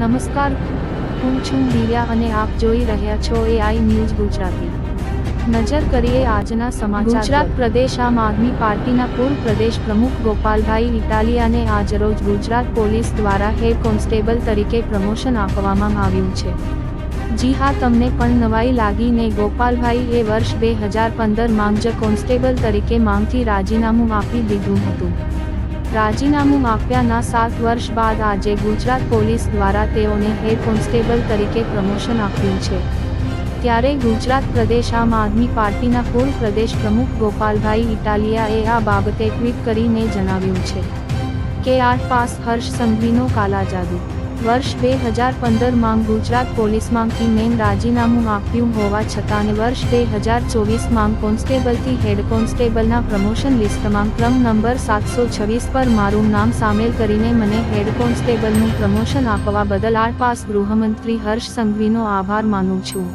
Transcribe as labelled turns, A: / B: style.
A: નમસ્કાર, હું છું દિવ્યા અને આપ જોઈ રહ્યા છો એઆઈ ન્યૂઝ ગુજરાતી. નજર કરીએ આજના સમાચાર. ગુજરાત પ્રદેશ, આમ આદમી પાર્ટીના પૂર્વ પ્રદેશ પ્રમુખ ગોપાલભાઈ ઇટાલિયાને આજરોજ ગુજરાત પોલીસ દ્વારા હેડ કોન્સ્ટેબલ તરીકે પ્રમોશન આપવામાં આવ્યું છે. જી હા, તમને પણ નવાઈ લાગીને ગોપાલભાઈ એ વર્ષ બે હજાર પંદર જ કોન્સ્ટેબલ તરીકે માંગથી રાજીનામું આપી દીધું હતું. રાજીનામું આપ્યાના સાત વર્ષ બાદ આજે ગુજરાત પોલીસ દ્વારા તેઓને હેડ કોન્સ્ટેબલ તરીકે પ્રમોશન આપ્યું છે. ત્યારે ગુજરાત પ્રદેશ આમ આદમી પાર્ટીના પૂર્વ પ્રદેશ પ્રમુખ ગોપાલભાઈ ઇટાલિયાએ આ બાબતે ટ્વીટ કરીને જણાવ્યું છે કે આઠ પાસ હર્ષ સંઘવીનો કાલા જાદુ વર્ષ બે હજાર પંદરમાં ગુજરાત પોલીસમાંથી મેં રાજીનામું આપ્યું હોવા છતાં વર્ષ બે હજાર ચોવીસમાં કોન્સ્ટેબલથી હેડ કોન્સ્ટેબલના પ્રમોશન લિસ્ટમાં ક્રમ નંબર સાતસો છવ્વીસ પર મારું નામ સામેલ કરીને મને હેડ કોન્સ્ટેબલનું પ્રમોશન આપવા બદલ આરપાસ ગૃહમંત્રી હર્ષ સંઘવીનો આભાર માનું છું.